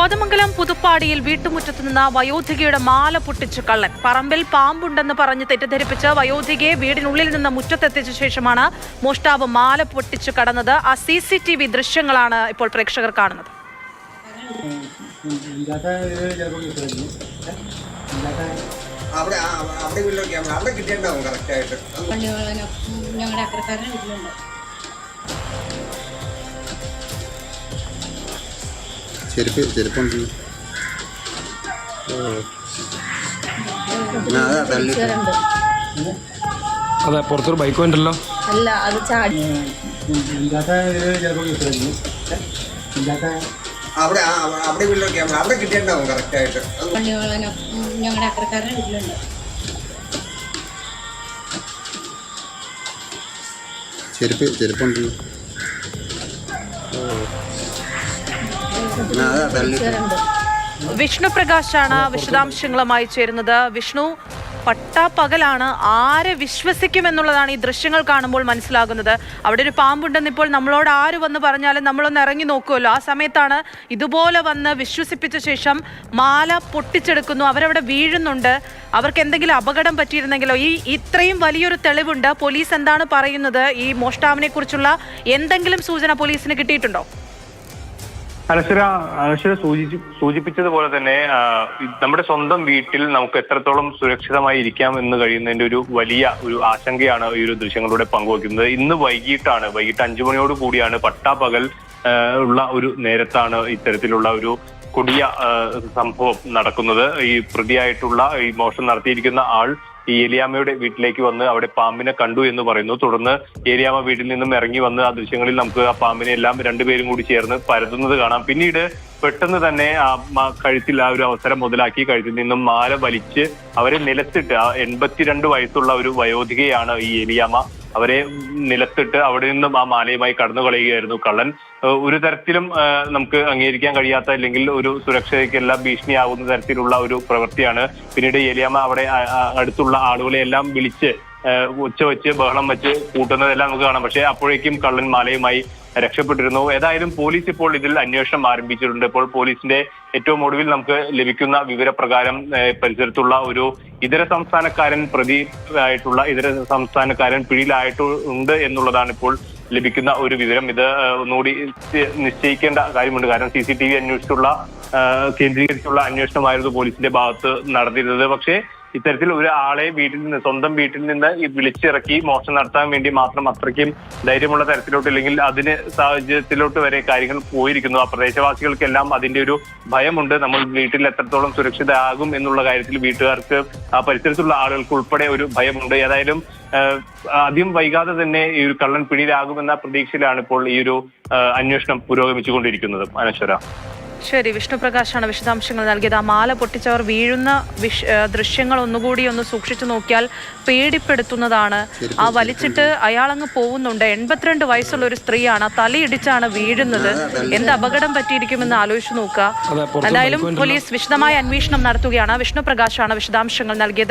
കോതമംഗലം പുതുപ്പാടിയിൽ വീട്ടുമുറ്റത്ത് നിന്ന് വയോധികയുടെ മാല പൊട്ടിച്ച് കള്ളൻ. പറമ്പിൽ പാമ്പുണ്ടെന്ന് പറഞ്ഞ് തെറ്റിദ്ധരിപ്പിച്ച് വയോധികയെ വീടിനുള്ളിൽ നിന്ന് മുറ്റത്തെത്തിച്ച ശേഷമാണ് മോഷ്ടാവ് മാല പൊട്ടിച്ച് കടന്നത്. ആ സി സി ടി വി ദൃശ്യങ്ങളാണ് ഇപ്പോൾ പ്രേക്ഷകർ കാണുന്നത്. ഞങ്ങളുടെ ചിലപ്പോൾ ചെരുപ്പ് ചെരുപ്പുണ്ട് അതാ പുറത്തൊരു ബൈക്ക് ഉണ്ടല്ലോ. അല്ല അത് ചാടി. അവിടെ അവിടെ അവിടെ കിട്ടിയിട്ടുണ്ടാവും കറക്റ്റ് ആയിട്ട്. ഞങ്ങളുടെ അക്കരക്കാരുടെ വീട്ടിലുണ്ട്. ചെരുപ്പ് ചെരുപ്പുണ്ട് വിഷ്ണു പ്രകാശാണ് വിശദാംശങ്ങളുമായി ചേരുന്നത്. വിഷ്ണു പട്ടാപ്പകലാണ് ആരെ വിശ്വസിക്കും എന്നുള്ളതാണ് ഈ ദൃശ്യങ്ങൾ കാണുമ്പോൾ മനസ്സിലാകുന്നത്. അവിടെ ഒരു പാമ്പുണ്ടെന്ന് ഇപ്പോൾ നമ്മളോട് ആര് വന്ന് പറഞ്ഞാലും നമ്മളൊന്ന് ഇറങ്ങി നോക്കുമല്ലോ ആ സമയത്താണ് ഇതുപോലെ വന്ന് വിശ്വസിപ്പിച്ച ശേഷം മാല പൊട്ടിച്ചെടുക്കുന്നു. അവരവിടെ വീഴുന്നുണ്ട്. അവർക്ക് എന്തെങ്കിലും അപകടം പറ്റിയിരുന്നെങ്കിലോ? ഈ ഇത്രയും വലിയൊരു തെളിവുണ്ട്. പോലീസ് എന്താണ് പറയുന്നത്? ഈ മോഷ്ടാവിനെ കുറിച്ചുള്ള എന്തെങ്കിലും സൂചന പോലീസിന് കിട്ടിയിട്ടുണ്ടോ? അനശ്വര അനശ്വര സൂചിച്ച് സൂചിപ്പിച്ചതുപോലെ തന്നെ നമ്മുടെ സ്വന്തം വീട്ടിൽ നമുക്ക് എത്രത്തോളം സുരക്ഷിതമായി ഇരിക്കാം എന്ന് കഴിയുന്നതിന്റെ ഒരു വലിയ ഒരു ആശങ്കയാണ് ഈ ഒരു ദൃശ്യങ്ങളിലൂടെ പങ്കുവയ്ക്കുന്നത്. ഇന്ന് വൈകിട്ടാണ് വൈകിട്ട് അഞ്ചു മണിയോട് കൂടിയാണ് പട്ടാപകൽ ഉള്ള ഒരു നേരത്താണ് ഇത്തരത്തിലുള്ള ഒരു കൊടിയ സംഭവം നടക്കുന്നത്. ഈ പ്രതിയായിട്ടുള്ള ഈ മോഷണം നടത്തിയിരിക്കുന്ന ആൾ ഈ ഏലിയാമ്മയുടെ വീട്ടിലേക്ക് വന്ന് അവിടെ പാമ്പിനെ കണ്ടു എന്ന് പറയുന്നു. തുടർന്ന് ഏലിയാമ്മ വീട്ടിൽ നിന്നും ഇറങ്ങി വന്ന് ആ ദൃശ്യങ്ങളിൽ നമുക്ക് ആ പാമ്പിനെ എല്ലാം രണ്ടുപേരും കൂടി ചേർന്ന് പരത്തുന്നത് കാണാം. പിന്നീട് പെട്ടെന്ന് തന്നെ ആ കഴുത്തിൽ ആ ഒരു അവസരം മുതലാക്കി കഴുത്തിൽ നിന്നും മാല വലിച്ച് അവരെ നിലത്തിട്ട് ആ എൺപത്തിരണ്ട് വയസ്സുള്ള ഒരു വയോധികയാണ് ഈ ഏലിയാമ്മ അവരെ നിലത്തിട്ട് അവിടെ നിന്നും ആ മാലയുമായി കടന്നു കളയുകയായിരുന്നു കള്ളൻ. ഒരു തരത്തിലും നമുക്ക് അംഗീകരിക്കാൻ കഴിയാത്ത അല്ലെങ്കിൽ ഒരു സുരക്ഷയ്ക്കെല്ലാം ഭീഷണിയാവുന്ന തരത്തിലുള്ള ഒരു പ്രവൃത്തിയാണ്. പിന്നീട് ഏലിയാമ്മ അവിടെ അടുത്തുള്ള ആളുകളെ എല്ലാം വിളിച്ച് ഉച്ച വെച്ച് ബഹളം വെച്ച് കൂട്ടുന്നതെല്ലാം നമുക്ക് കാണാം. പക്ഷേ അപ്പോഴേക്കും കള്ളൻ മാലയുമായി രക്ഷപ്പെട്ടിരുന്നു. ഏതായാലും പോലീസ് ഇപ്പോൾ ഇതിൽ അന്വേഷണം ആരംഭിച്ചിട്ടുണ്ട്. ഇപ്പോൾ പോലീസിന്റെ ഏറ്റവും ഒടുവിൽ നമുക്ക് ലഭിക്കുന്ന വിവരപ്രകാരം പരിസരത്തുള്ള ഒരു ഇതര സംസ്ഥാനക്കാരൻ പ്രതി ആയിട്ടുള്ള ഇതര സംസ്ഥാനക്കാരൻ പിഴിലായിട്ടുണ്ട് എന്നുള്ളതാണ് ഇപ്പോൾ ലഭിക്കുന്ന ഒരു വിവരം. ഇത് ഒന്നുകൂടി നിശ്ചയിക്കേണ്ട കാര്യമുണ്ട്. കാരണം സി സി ടി വി അന്വേഷിച്ചുള്ള കേന്ദ്രീകരിച്ചുള്ള അന്വേഷണമായിരുന്നു പോലീസിന്റെ ഭാഗത്ത് നടന്നിരുന്നത്. പക്ഷേ ഇത്തരത്തിൽ ഒരു ആളെ വീട്ടിൽ നിന്ന് സ്വന്തം വീട്ടിൽ നിന്ന് വിളിച്ചിറക്കി മോഷണം നടത്താൻ വേണ്ടി മാത്രം അത്രയ്ക്കും ധൈര്യമുള്ള തരത്തിലോട്ട് അല്ലെങ്കിൽ അതിന് സാഹചര്യത്തിലോട്ട് വരെ കാര്യങ്ങൾ പോയിരിക്കുന്നു. ആ പ്രദേശവാസികൾക്കെല്ലാം അതിന്റെ ഒരു ഭയമുണ്ട്. നമ്മൾ വീട്ടിൽ എത്രത്തോളം സുരക്ഷിതരാകും എന്നുള്ള കാര്യത്തിൽ വീട്ടുകാർക്ക് ആ പരിസരത്തുള്ള ആളുകൾക്ക് ഉൾപ്പെടെ ഒരു ഭയമുണ്ട്. ഏതായാലും ആദ്യം വൈകാതെ തന്നെ ഈ ഒരു കള്ളൻ പിടിയിലാകുമെന്ന പ്രതീക്ഷയിലാണ് ഇപ്പോൾ ഈ ഒരു അന്വേഷണം പുരോഗമിച്ചുകൊണ്ടിരിക്കുന്നത്. അനശ്വര. ശരി വിഷ്ണുപ്രകാശാണ് വിശദാംശങ്ങൾ നൽകിയത്. ആ മാല പൊട്ടിച്ചവർ വീഴുന്ന വിഷ് ദൃശ്യങ്ങൾ ഒന്നുകൂടി ഒന്ന് സൂക്ഷിച്ചു നോക്കിയാൽ പേടിപ്പെടുത്തുന്നതാണ്. ആ വലിച്ചിട്ട് അയാളങ്ങ് പോകുന്നുണ്ട് എൺപത്തിരണ്ട് വയസ്സുള്ള ഒരു സ്ത്രീയാണ് ആ തലയിടിച്ചാണ് വീഴുന്നത് എന്ത് അപകടം പറ്റിയിരിക്കുമെന്ന് ആലോചിച്ചു നോക്കുക. എന്തായാലും പോലീസ് വിശദമായ അന്വേഷണം നടത്തുകയാണ്. വിഷ്ണുപ്രകാശാണ് വിശദാംശങ്ങൾ നൽകിയത്.